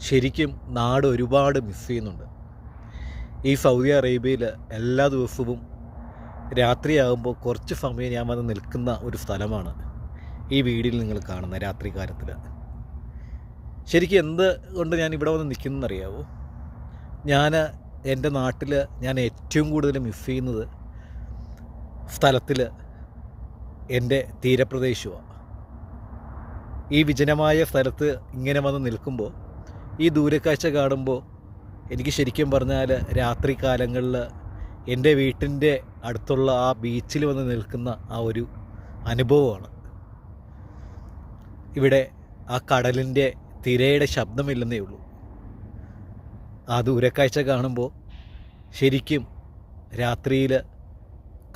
ശരിക്കും നാട് ഒരുപാട് മിസ് ചെയ്യുന്നുണ്ട്. ഈ സൗദി അറേബ്യയിൽ എല്ലാ ദിവസവും രാത്രിയാകുമ്പോൾ കുറച്ച് സമയം ഞാൻ വന്ന് നിൽക്കുന്ന ഒരു സ്ഥലമാണ് ഈ വീഡിയോയിൽ നിങ്ങൾ കാണുന്ന രാത്രി കാലത്തിൽ ശരിക്കും എന്ത് കൊണ്ട് ഞാൻ ഇവിടെ വന്ന് നിൽക്കുന്നറിയാവോ? ഞാൻ എന്റെ നാട്ടിൽ ഞാൻ ഏറ്റവും കൂടുതൽ മിസ് ചെയ്യുന്നത് സ്ഥലത്തിൽ എന്റെ തീരപ്രദേശമാണ്. ഈ വിജനമായ സ്ഥലത്ത് ഇങ്ങനെ വന്ന് നിൽക്കുമ്പോൾ ഈ ദൂരക്കാഴ്ച കാണുമ്പോൾ എനിക്ക് ശരിക്കും പറഞ്ഞാൽ രാത്രി കാലങ്ങളിൽ എന്റെ വീട്ടിന്റെ അടുത്തുള്ള ആ ബീച്ചിൽ വന്ന് നിൽക്കുന്ന ആ ഒരു അനുഭവമാണ്. ഇവിടെ ആ കടലിന്റെ തിരയുടെ ശബ്ദമില്ലെന്നേ ഉള്ളൂ. ആ ദൂരക്കാഴ്ച കാണുമ്പോൾ ശരിക്കും രാത്രിയിൽ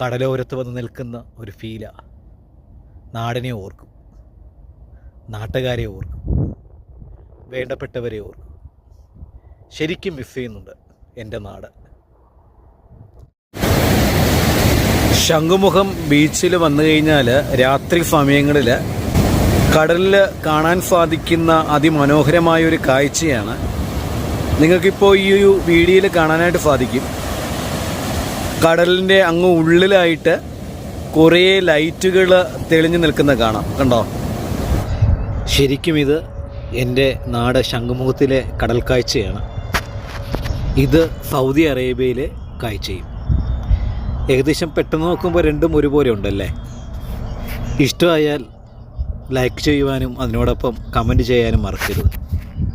കടലോരത്ത് വന്ന് നിൽക്കുന്ന ഒരു ഫീലാണ് നാടിനെ ഓർക്കും. നാട്ടുകാരെ ഓർക്കും. വേണ്ടപ്പെട്ടവരെ ഓർക്കും. ശരിക്കും മിസ് ചെയ്യുന്നുണ്ട് എന്റെ നാട്. ശംഖുമുഖം ബീച്ചിൽ വന്നു കഴിഞ്ഞാൽ രാത്രി സമയങ്ങളിൽ കടലിൽ കാണാൻ സാധിക്കുന്ന അതിമനോഹരമായ ഒരു കാഴ്ചയാണ്. നിങ്ങൾക്കിപ്പോൾ ഈ ഒരു വീഡിയോയിൽ കാണാനായിട്ട് സാധിക്കും. കടലിന്റെ അങ്ങ് ഉള്ളിലായിട്ട് കുറേ ലൈറ്റുകൾ തെളിഞ്ഞു നിൽക്കുന്ന കാണാം. കണ്ടോ? ശരിക്കും ഇത് എന്റെ നാട് ശംഖുമുഖത്തിലെ കടൽ കാഴ്ചയാണ് ഇത് സൗദി അറേബ്യയിലെ കാഴ്ചയും. ഏകദേശം പെട്ടെന്ന് നോക്കുമ്പോൾ രണ്ടും ഒരുപോലെ ഉണ്ടല്ലേ? ഇഷ്ടമായാൽ ലൈക്ക് ചെയ്യുവാനും അതിനോടൊപ്പം കമന്റ് ചെയ്യാനും മറക്കരുത്.